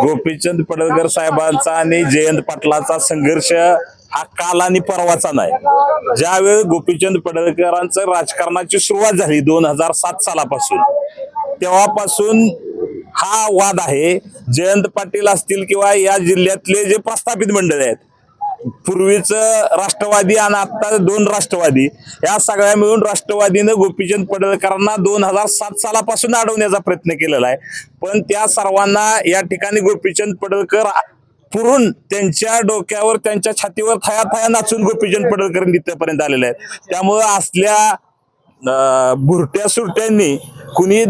गोपीचंद पडळकर साहेबांचा आणि जयंत पाटलाचा संघर्ष हा काल आणि परवाचा नाही. ज्यावेळी गोपीचंद पडळकरांचं राजकारणाची सुरुवात झाली दोन हजार सात सालापासून तेव्हापासून हा वाद आहे. जयंत पाटील असतील किंवा या जिल्ह्यातले जे प्रस्थापित मंडळ आहेत पूर्वीच राष्ट्रवादी आणि आता दोन राष्ट्रवादी. या सगळ्या मिळून राष्ट्रवादीनं गोपीचंद पडळकरांना दोन हजार सात सालापासून अडवण्याचा प्रयत्न केलेला आहे. पण त्या सर्वांना या ठिकाणी गोपीचंद पडळकर पुरून त्यांच्या डोक्यावर त्यांच्या छातीवर थया थया नाचून गोपीचंद पडळकर तिथपर्यंत आलेले आहेत. त्यामुळं असल्या भुरट्या सुरट्यांनी कुणी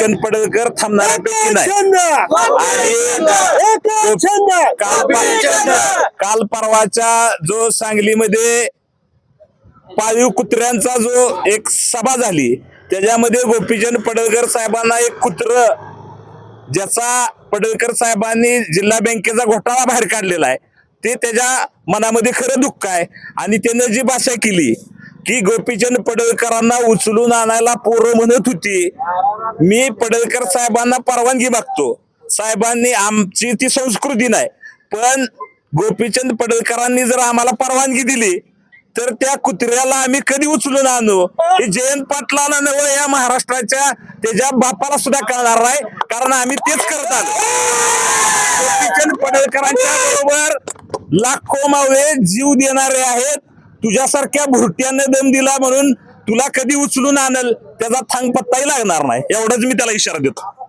गोपीचंद पडळकर थांबणाऱ्यापैकी नाही. आणि काल काल परवाच्या जो सांगलीमध्ये पाळीव कुत्र्यांचा जो एक सभा झाली त्याच्यामध्ये गोपीचंद पडळकर साहेबांना एक कुत्र ज्याचा पडळकर साहेबांनी जिल्हा बँकेचा घोटाळा बाहेर काढलेला आहे ते त्याच्या मनामध्ये खरं दुःख आहे. आणि त्यानं जी भाषा केली ती गोपीचंद पडळकरांना उचलून आणायला पोरं म्हणत होती. मी पडळकर साहेबांना परवानगी मागतो. साहेबांनी आमची ती संस्कृती नाही. पण गोपीचंद पडळकरांनी जर आम्हाला परवानगी दिली तर त्या कुत्र्याला आम्ही कधी उचलून आणू? हे जयंत पाटलाला नव या महाराष्ट्राच्या त्याच्या बापाला सुद्धा कळणार नाही. कारण आम्ही तेच करत आलो. गोपीचंद पडळकरांच्या बरोबर लाखो मावळे जीव देणारे आहेत. तुझ्यासारख्या भुरट्याने दम दिला म्हणून तुला कधी उचलून आणल त्याचा थांग पत्ताही लागणार नाही. एवढंच मी त्याला इशारा देतो.